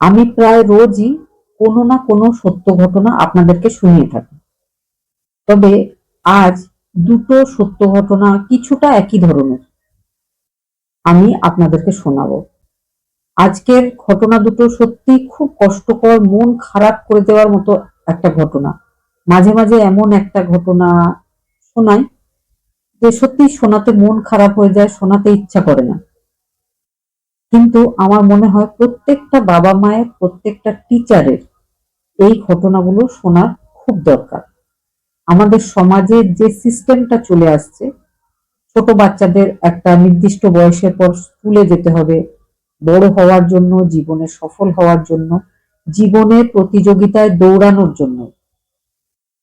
আমি প্রায় রোজই কোনো না কোনো সত্য ঘটনা আপনাদেরকে শুনিয়ে থাকি। তবে আজ দুটো সত্য ঘটনা কিছুটা একই ধরনের। আমি আপনাদেরকে শোনাবো। আজকের ঘটনা দুটো সত্যি খুব কষ্টকর, মন খারাপ করে দেওয়ার মতো একটা ঘটনা। মাঝে মাঝে এমন একটা ঘটনা শোনাই যে সত্যি শোনাতে মন খারাপ হয়ে যায়, শোনাতে ইচ্ছা করে না। কিন্তু আমার মনে হয় প্রত্যেকটা বাবা মায়ের, প্রত্যেকটা টিচারের এই ঘটনাগুলো শোনার খুব দরকার। আমাদের সমাজে যে সিস্টেমটা চলে আসছে, ছোট বাচ্চাদের একটা নির্দিষ্ট বয়সের পর স্কুলে যেতে হবে, বড় হওয়ার জন্য, জীবনে সফল হওয়ার জন্য জীবনের প্রতিযোগিতায় দৌড়ানোর জন্য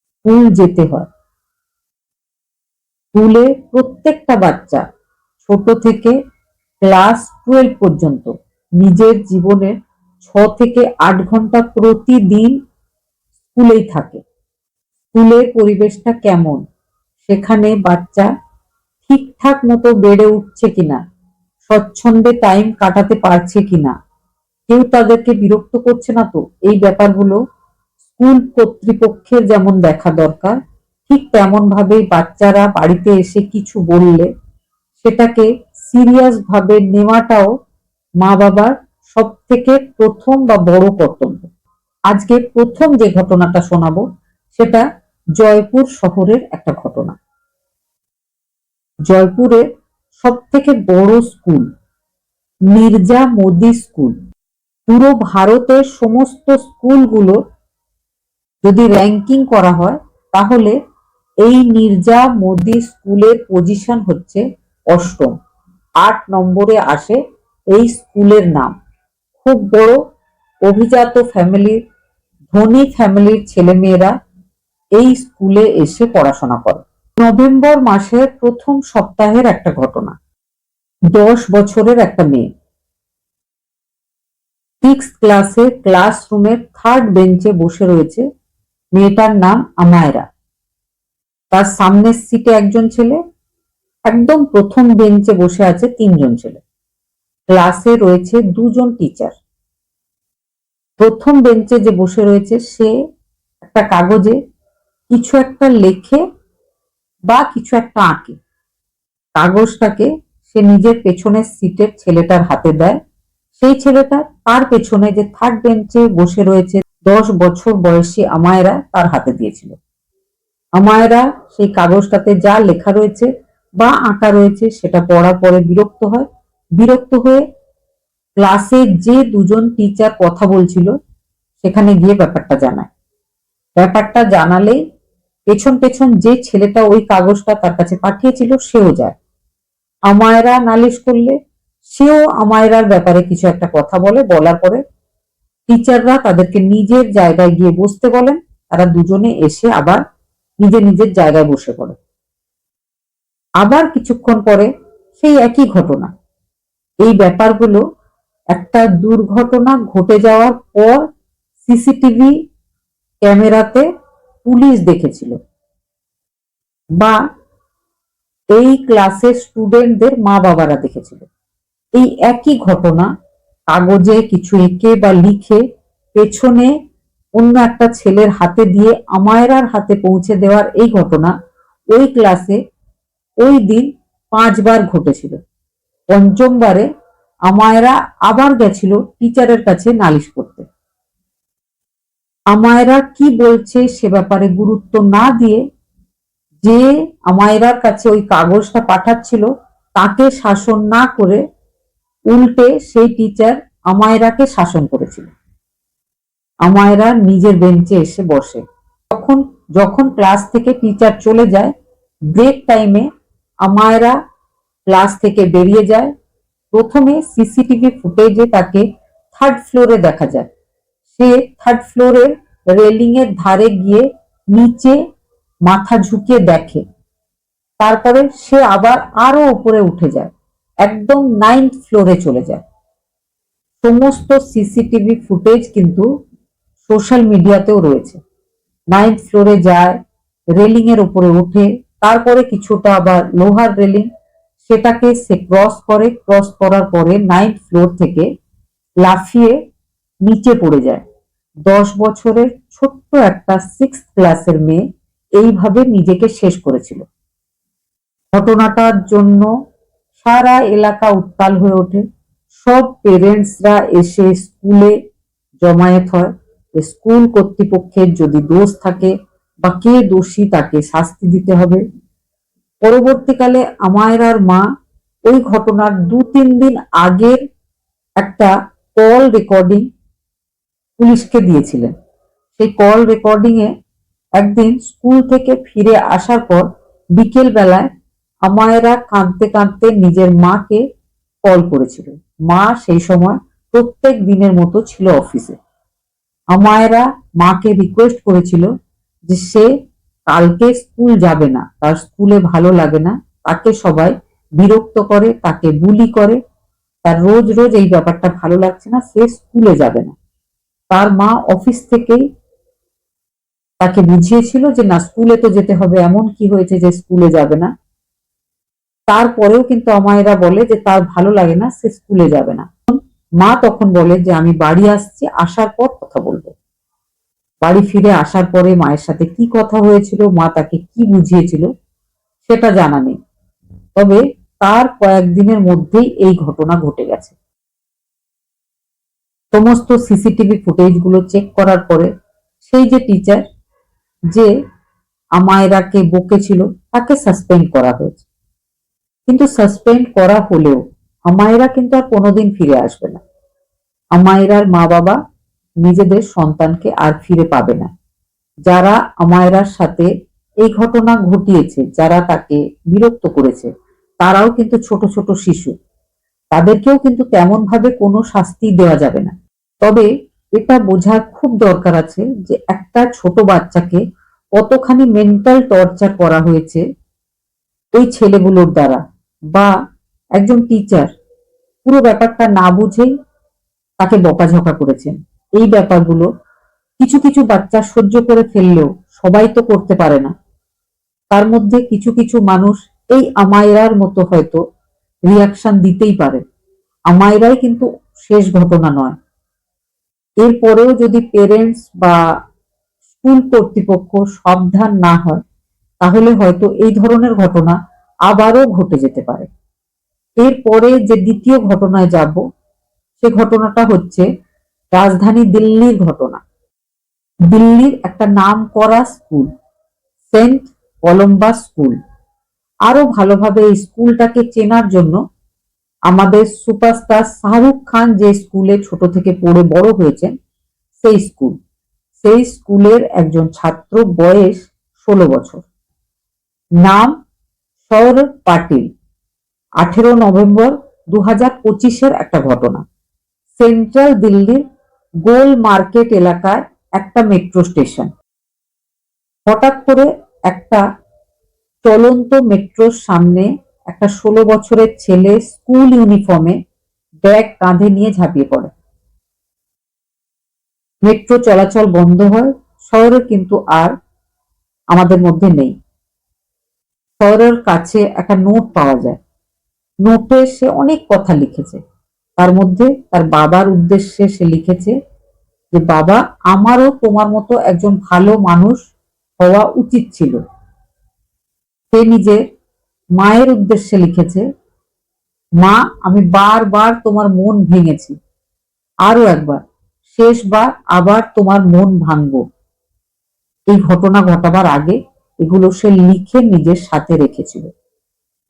স্কুল যেতে হয়। স্কুলে প্রত্যেকটা বাচ্চা ছোট থেকে ক্লাস টুয়েলভ পর্যন্ত। নিজের জীবনে ছ থেকে আট ঘণ্টা প্রতিদিন স্কুলেই থাকে। স্কুলের পরিবেশটা কেমন? সেখানে বাচ্চা ঠিকঠাক মতো বেড়ে উঠছে কিনা? স্বচ্ছন্দে টাইম কাটাতে পারছে কিনা? কেউ তাদেরকে বিরক্ত করছে না তো? এই ব্যাপারগুলো স্কুল কর্তৃপক্ষের যেমন দেখা দরকার, ঠিক তেমন ভাবেই বাচ্চারা বাড়িতে এসে কিছু বললে সেটাকে সিরিয়াস ভাবে নেওয়াটাও মা বাবার সব থেকে প্রথম বা বড় কর্তব্য। আজকে প্রথম যে ঘটনাটা শোনাবো, সেটা জয়পুর শহরের একটা ঘটনা। জয়পুরের সব থেকে বড় স্কুল মির্জা মোদি স্কুল। পুরো ভারতের সমস্ত স্কুলগুলো যদি র্যাঙ্কিং করা হয়, তাহলে এই মির্জা মোদি স্কুলের পজিশন হচ্ছে অষ্টম। আট নম্বরে আসে এই স্কুলের নাম। খুব বড় অভিজাত ফ্যামিলির ধনী ফ্যামিলির ছেলেমেয়েরা এই স্কুলে এসে পড়াশোনা করে। নভেম্বর মাসের প্রথম সপ্তাহের একটা ঘটনা। দশ বছরের একটা মেয়ে। সিক্স ক্লাসে ক্লাসরুমের থার্ড বেঞ্চে বসে রয়েছে মেয়েটার নাম আমায়রা। তার সামনের সিটে একজন ছেলে একদম প্রথম বেঞ্চে বসে আছে তিনজন ছেলে। ক্লাসে রয়েছে দুজন টিচার প্রথম বেঞ্চে যে বসে রয়েছে সে একটা কাগজে কিছু একটা লেখে বা কিছু একটা আঁকে। কাগজটাকে সে নিজের পেছনের সিটের ছেলেটার হাতে দেয়। সেই ছেলেটা তার পেছনে যে থার্ড বেঞ্চে বসে রয়েছে দশ বছর বয়সী আমায়রা তার হাতে দিয়েছিল। আমায়রা সেই কাগজটাতে যা লেখা রয়েছে বা আঁকা রয়েছে, সেটা পড়ার পরে বিরক্ত হয়। বিরক্ত হয়ে ক্লাসে যে দুজন টিচার কথা বলছিল, সেখানে গিয়ে ব্যাপারটা জানায়। ব্যাপারটা জানালে পেছন পেছন যে ছেলেটা ওই কাগজটা তার কাছে পাঠিয়েছিল, সেও যায়। আমায়রা নালিশ করলে, সেও আমায়রার ব্যাপারে কিছু একটা কথা বলে, বলার পরে টিচাররা তাদেরকে নিজের জায়গায় গিয়ে বসতে বলেন। তারা দুজনে এসে আবার নিজের নিজের জায়গায় বসে পড়ে। আবার কিছুক্ষণ পরে সেই একই ঘটনা। এই ব্যাপারগুলো একটা দুর্ঘটনা ঘটে যাওয়ার পর সিসিটিভি ক্যামেরাতে পুলিশ দেখেছিল বা এই ক্লাসের স্টুডেন্টদের মা বাবারা দেখেছিল। এই একই ঘটনা কাগজে কিছু এঁকে বা লিখে পেছনে অন্য একটা ছেলের হাতে দিয়ে আমায়রার হাতে পৌঁছে দেওয়ার এই ঘটনা ওই ক্লাসে ওই দিন পাঁচবার ঘটেছিল। পঞ্চমবারে আমায়রা আবার গেছিল টিচারের কাছে নালিশ করতে। আমায়রা কি বলছে সে ব্যাপারে গুরুত্ব না দিয়ে যে আমায়রার কাছে ওই কাগজটা পাঠাচ্ছিল, তাকে শাসন না করে উল্টে সেই টিচার আমায়রাকে শাসন করেছিল। আমায়রা নিজের বেঞ্চে এসে বসে। তখন, যখন ক্লাস থেকে টিচার চলে যায় ব্রেক টাইমে আমায়রা ক্লাস থেকে বেরিয়ে যায়। প্রথমে সিসিটিভি ফুটেজে তাকে থার্ড ফ্লোরে দেখা যায়। সে থার্ড ফ্লোরের রেলিং এর ধারে গিয়ে নিচে মাথা ঝুঁকিয়ে দেখে। তারপরে সে আবার আরও উপরে উঠে যায়, একদম নাইন্থ ফ্লোরে চলে যায়। সমস্ত সিসিটিভি ফুটেজ কিন্তু সোশ্যাল মিডিয়াতেও রয়েছে। নাইন্থ ফ্লোরে যায় রেলিং এর উপরে ওঠে তারপরে কিছুটা আবার লোহার রেলিং, সেটাকে সে ক্রস করে, ক্রস করার পরে নাইন্থ ফ্লোর থেকে লাফিয়ে নিচে পড়ে যায়। দশ বছরের ছোট্ট একটা সিক্স ক্লাসের মেয়ে এইভাবে নিজেকে শেষ করেছিল। ঘটনাটার জন্য সারা এলাকা উত্তাল হয়ে ওঠে। সব পেরেন্টসরা এসে স্কুলে জমায়েত হয়। স্কুল কর্তৃপক্ষের যদি দোষ থাকে বা কে দোষী তাকে শাস্তি দিতে হবে? পরবর্তীকালে আমায়রার মা ওই ঘটনার দু তিন দিন আগের একটা কল রেকর্ডিং পুলিশকে দিয়েছিলেন। সেই কল রেকর্ডিং এ একদিন স্কুল থেকে ফিরে আসার পর বিকেল বেলায় আমায়রা কাঁদতে কাঁদতে নিজের মাকে কল করেছিল মা সেই সময় প্রত্যেক দিনের মতো ছিল অফিসে আমায়রা মাকে রিকোয়েস্ট করেছিল যে সে কালকে স্কুল যাবে না, তার স্কুলে ভালো লাগে না, তাকে সবাই বিরক্ত করে, তাকে বুলি করে, তার রোজ রোজ এই ব্যাপারটা ভালো লাগছে না, সে স্কুলে যাবে না। তার মা অফিস থেকেই তাকে বুঝিয়েছিল যে, না, স্কুলে তো যেতে হবে, এমন কি হয়েছে যে স্কুলে যাবে না? তারপরেও কিন্তু আমায়েরা বলে যে, তার ভালো লাগে না, সে স্কুলে যাবে না। মা তখন বলে যে, আমি বাড়ি আসছি, আসার পর কথা বলব। বাড়ি ফিরে আসার পরে মায়ের সাথে কি কথা হয়েছিল, মা তাকে কি বুঝিয়েছিল, সেটা জানা নেই। তবে তার কয়েকদিনের মধ্যেই এই ঘটনা ঘটে গেছে। সমস্ত সিসিটিভি ফুটেজগুলো চেক করার পরে সেই যে টিচার যে আমায়রাকে বকেছিল, তাকে সাসপেন্ড করা হয়েছে। কিন্তু সাসপেন্ড করা হলেও আমায়রা কিন্তু আর কোনোদিন ফিরে আসবে না। আমায়রার মা বাবা নিজেদের সন্তানকে আর ফিরে পাবে না। যারা আমায়রার সাথে এই ঘটনা ঘটিয়েছে, যারা তাকে বিরক্ত করেছে, তারাও কিন্তু ছোট ছোট শিশু। তাদেরকেও কিন্তু তেমন ভাবে কোনো শাস্তি দেওয়া যাবে না। তবে এটা বোঝার খুব দরকার আছে যে একটা ছোট বাচ্চাকে কতখানি মেন্টাল টর্চার করা হয়েছে ওই ছেলেগুলোর দ্বারা বা একজন টিচার পুরো ব্যাপারটা না বুঝেই তাকে বকাঝকা করেছেন। এই ব্যাপারগুলো কিছু কিছু বাচ্চা সহ্য করে ফেললেও সবাই তো করতে পারে না। তার মধ্যে কিছু কিছু মানুষ এই আমায়রার মতো হয়তো রিয়াকশন দিতেই পারে। আমায়রাই কিন্তু শেষ ঘটনা নয়। এরপরেও যদি পেরেন্টস বা স্কুল কর্তৃপক্ষ সাবধান না হয়, তাহলে হয়তো এই ধরনের ঘটনা আবারও ঘটে যেতে পারে। এরপরে যে দ্বিতীয় ঘটনায় যাব, সে ঘটনাটা হচ্ছে রাজধানী দিল্লির ঘটনা। দিল্লির একটা নাম করা স্কুল, সেন্ট কলম্বাস স্কুল। আরও ভালোভাবে এই স্কুলটাকে চেনার জন্য আমাদের সুপারস্টার শাহরুখ খান যে স্কুলে ছোট থেকে পড়ে বড় হয়েছেন, সেই স্কুল। সেই স্কুলের একজন ছাত্র বয়স ষোলো বছর। নাম সৌরভ পাটিল। আঠেরো নভেম্বর দু হাজার পঁচিশের একটা ঘটনা। সেন্ট্রাল দিল্লির গোল মার্কেট এলাকায় একটা মেট্রো স্টেশন হঠাৎ করে একটা চলন্ত মেট্রোর সামনে একটা ষোলো বছরের ছেলে স্কুল ইউনিফর্মে ব্যাগ কাঁধে নিয়ে ঝাঁপিয়ে পড়ে। মেট্রো চলাচল বন্ধ হয় শহরে কিন্তু আর আমাদের মধ্যে নেই। শহরের কাছে একটা নোট পাওয়া যায়। নোটে সে অনেক কথা লিখেছে। তার মধ্যে তার বাবার উদ্দেশ্যে সে লিখেছে যে, বাবা, আমারও তোমার মতো একজন ভালো মানুষ হওয়া উচিত ছিল। সে নিজের মায়ের উদ্দেশ্যে লিখেছে, মা, আমি বারবার তোমার মন ভেঙেছি। আরও একবার, শেষবার আবার তোমার মন ভাঙবো। এই ঘটনা ঘটাবার আগে এগুলো সে লিখে নিজের সাথে রেখেছিল।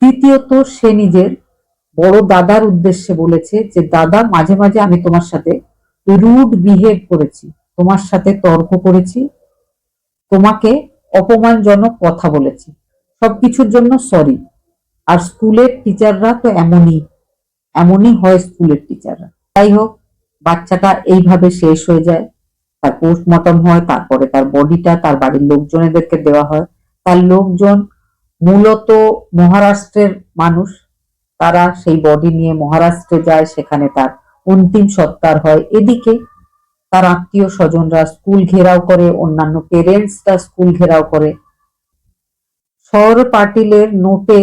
তৃতীয়ত, সে নিজের বড় দাদার উদ্দেশ্যে বলেছে যে, দাদা, মাঝে মাঝে আমি তোমার সাথে রুড বিহেভ করেছি। তোমার সাথে তর্ক করেছি। তোমাকে অপমানজনক কথা বলেছি। সবকিছুর জন্য সরি আর স্কুলের টিচাররা তো এমনই এমনই হয় স্কুলের টিচাররা। যাই হোক, বাচ্চাটা এইভাবে শেষ হয়ে যায়। তার পোস্টমর্টম হয়, তারপরে তার বডিটা তার বাড়ির লোকজনেদেরকে দেওয়া হয়। তার লোকজন মূলত মহারাষ্ট্রের মানুষ। তারা সেই বডি নিয়ে মহারাষ্ট্রে যায়, সেখানে তার অন্তিম সত্তার হয়। এদিকে তার আত্মীয় স্বজনরা স্কুল ঘেরাও করে, অন্যান্য পেরেন্টসরা স্কুল ঘেরাও করে। সৌর পাটিলের নোটে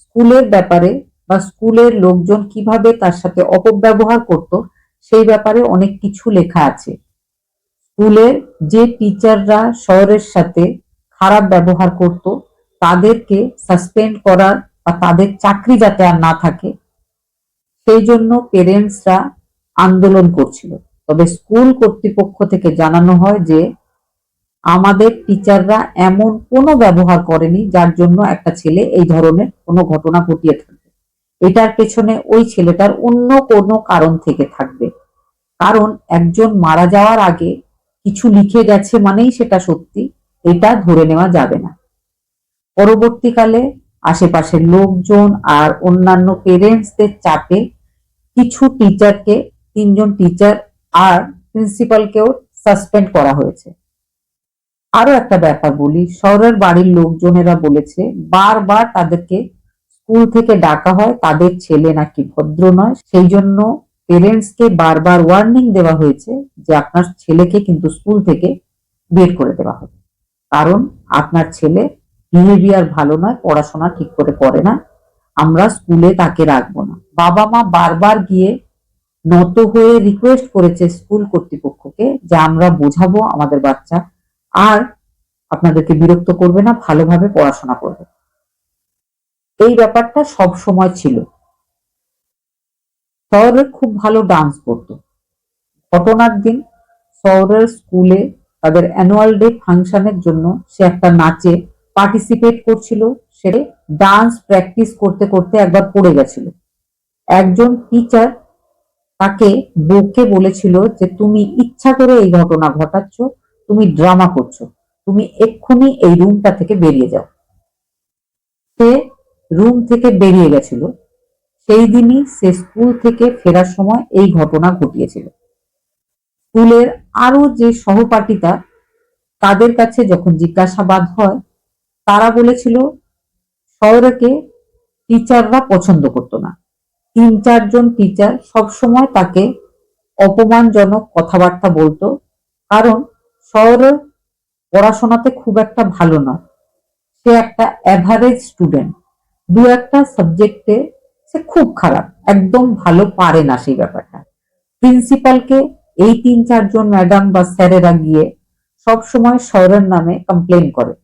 স্কুলের ব্যাপারে বা স্কুলের লোকজন কীভাবে তার সাথে অপব্যবহার করত, সেই ব্যাপারে অনেক কিছু লেখা আছে। স্কুলের যে টিচাররা শহরের সাথে খারাপ ব্যবহার করত, তাদেরকে সাসপেন্ড করার বা তাদের চাকরি যাতে আর না থাকে, সেই জন্য পেরেন্টসরা আন্দোলন করছিল। তবে স্কুল কর্তৃপক্ষ থেকে জানানো হয় যে, আমাদের টিচাররা এমন কোনো ব্যবহার করেনি যার জন্য একটা ছেলে এই ধরনের কোনো ঘটনা ঘটিয়ে থাকবে। এটার পেছনে ওই ছেলেটার অন্য কোনো কারণ থেকে থাকবে। কারণ একজন মারা যাওয়ার আগে কিছু লিখে গেছে মানেই সেটা সত্যি, এটা ধরে নেওয়া যাবে না। পরবর্তীকালে আশেপাশের লোকজন আর অন্যান্য পেরেন্টসদের চাপে কিছু টিচারকে তিনজন টিচার আর প্রিন্সিপালকেও সাসপেন্ড করা হয়েছে। আরও একটা ব্যাপার বলি, শহরের বাড়ির লোকজনেরা বলেছে, বারবার তাদেরকে স্কুল থেকে ডাকা হয়, তাদের ছেলে নাকি ভদ্র নয় সেই জন্য পেরেন্টসকে বারবার ওয়ার্নিং দেওয়া হয়েছে যে আপনার ছেলেকে কিন্তু স্কুল থেকে বের করে দেওয়া হবে। কারণ আপনার ছেলে বিহেভিয়ার ভালো নয় পড়াশোনা ঠিক করে করে না। আমরা স্কুলে তাকে রাখব না। বাবা মা বারবার গিয়ে নত হয়ে রিকোয়েস্ট করেছে স্কুল কর্তৃপক্ষকে যে আমরা বোঝাবো আমাদের বাচ্চা। আর আপনাদেরকে বিরক্ত করবে না, ভালোভাবে পড়াশোনা করবে। এই ব্যাপারটা সব সময় ছিল। শহরে খুব ভালো ডান্স করতো। ঘটনার দিন শহরের স্কুলে তাদের অ্যানুয়াল ডে ফাংশনের জন্য সে একটা নাচে পার্টিসিপেট করছিল, সে ডান্স প্র্যাকটিস করতে করতে একবার পড়ে গেছিল। একজন টিচার তাকে বকে বলেছিল যে, তুমি ইচ্ছা করে এই ঘটনা ঘটাচ্ছ, তুমি ড্রামা করছ, তুমি এক্ষুনি এই রুমটা থেকে বেরিয়ে যাও। সে রুম থেকে বেরিয়ে গেছিল। সেই দিনই সে স্কুল থেকে ফেরার সময় এই ঘটনা ঘটিয়েছিল। স্কুলের আরও যে সহপাঠিতা তাদের কাছে যখন জিজ্ঞাসাবাদ হয় তারা বলেছিল, শহরেকে টিচাররা পছন্দ করতো না। তিন চারজন টিচার সবসময় তাকে অপমানজনক কথাবার্তা বলতো, কারণ শহরে পড়াশোনাতে খুব একটা ভালো নয়। সে একটা অ্যাভারেজ স্টুডেন্ট দু একটা সাবজেক্টে সে খুব খারাপ, একদম ভালো পারে না সেই ব্যাপারটা। প্রিন্সিপালকে এই তিন চারজন ম্যাডাম বা স্যারেরা গিয়ে সবসময় শহরের নামে কমপ্লেন করে।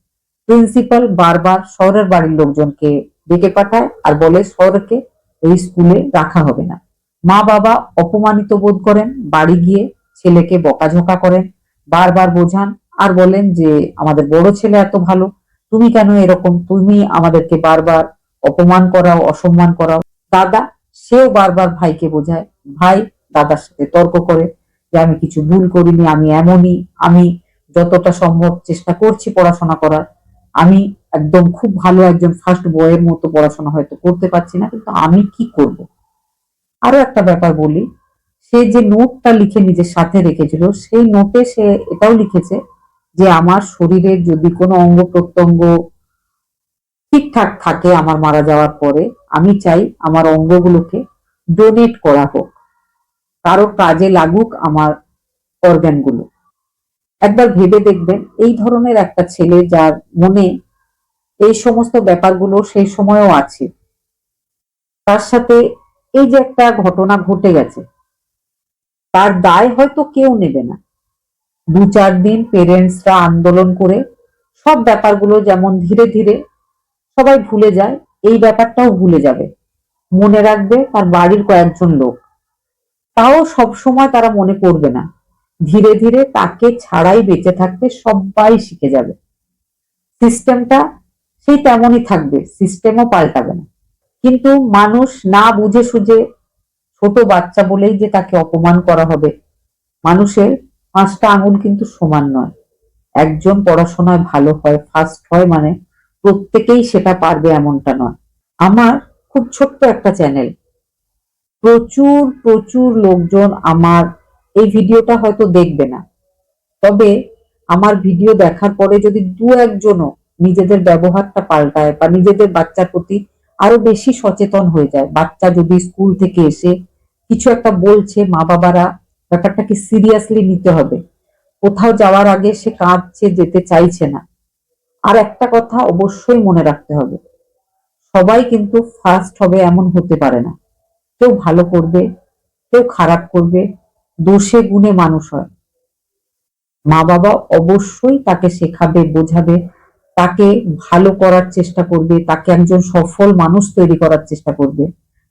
প্রিন্সিপাল বারবার শহরের বাড়ির লোকজনকে ডেকে পাঠায় আর বলে শহরকে এই স্কুলে রাখা হবে না। মা বাবা অপমানিত বোধ করেন, বাড়ি গিয়ে ছেলেকে বকাঝকা করেন, বারবার বোঝান আর বলেন যে আমাদের বড় ছেলে এত ভালো, তুমি কেন এরকম? তুমি আমাদেরকে বারবার অপমান করাও, অসম্মান করাও। দাদা, সেও বারবার ভাইকে বোঝায়, ভাই দাদার সাথে তর্ক করে যে আমি কিছু ভুল করিনি, আমি এমনই, আমি যতটা সম্ভব চেষ্টা করছি পড়াশোনা করার আমি একদম খুব ভালো একজন ফার্স্ট বয়ের মতো পড়াশোনা হয়তো করতে পারছি না, কিন্তু আমি কি করব? আরও একটা ব্যাপার বলি, সে যে নোটটা লিখে নিজের সাথে রেখেছিল, সেই নোটে সে এটাও লিখেছে যে আমার শরীরের যদি কোনো অঙ্গ প্রত্যঙ্গ ঠিকঠাক থাকে আমার মারা যাওয়ার পরে, আমি চাই আমার অঙ্গগুলোকে ডোনেট করা হোক। কারও কাজে লাগুক আমার অর্গানগুলো একবার ভেবে দেখবেন, এই ধরনের একটা ছেলে যার মনে এই সমস্ত ব্যাপারগুলো সেই সময়ও আছে। তার সাথে এই যে একটা ঘটনা ঘটে গেছে, তার দায় হয়তো কেউ নেবে না। দু চার দিন পেরেন্টসরা আন্দোলন করে সব ব্যাপারগুলো যেমন ধীরে ধীরে সবাই ভুলে যায়, এই ব্যাপারটাও ভুলে যাবে। মনে রাখবে তার বাড়ির কয়েকজন লোক। তাও সব সময় তারা মনে করবে না। ধীরে ধীরে তাকে ছাড়াই বেঁচে থাকতে সবাই শিখে যাবে। সিস্টেমটা সেই তেমনই থাকবে, সিস্টেমও পাল্টাবে না। কিন্তু মানুষ না বুঝে সুঝে ছোট বাচ্চা বলেই যে তাকে অপমান করা হবে, মানুষের পাঁচটা আঙুল কিন্তু সমান নয়। একজন পড়াশোনায় ভালো হয় ফার্স্ট হয় মানে প্রত্যেকেই সেটা পারবে এমনটা নয়। আমার খুব ছোট্ট একটা চ্যানেল প্রচুর প্রচুর লোকজন আমার এই ভিডিওটা হয়তো দেখবে না। তবে আমার ভিডিও দেখার পরে যদি দু একজনও নিজেদের ব্যবহারটা পাল্টায় বা নিজেদের বাচ্চার প্রতি আরও বেশি সচেতন হয়ে যায়, বাচ্চা যদি স্কুল থেকে এসে কিছু একটা বলছে মা বাবারা ব্যাপারটাকে সিরিয়াসলি নিতে হবে? কোথাও যাওয়ার আগে সে কাঁদছে, যেতে চাইছে না। আর একটা কথা অবশ্যই মনে রাখতে হবে, সবাই কিন্তু ফার্স্ট হবে এমন হতে পারে না। কেউ ভালো করবে, কেউ খারাপ করবে দোষে গুণে মানুষ হয়। মা বাবা অবশ্যই তাকে শেখাবে, বোঝাবে, তাকে ভালো করার চেষ্টা করবে, তাকে একজন সফল মানুষ তৈরি করার চেষ্টা করবে।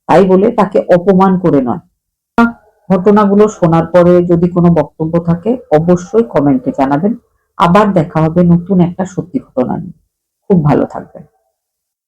তাই বলে তাকে অপমান করে নয়। ঘটনাগুলো শোনার পরে যদি কোনো বক্তব্য থাকে, অবশ্যই কমেন্টে জানাবেন। আবার দেখা হবে নতুন একটা সত্যি ঘটনা নিয়ে। খুব ভালো থাকবেন।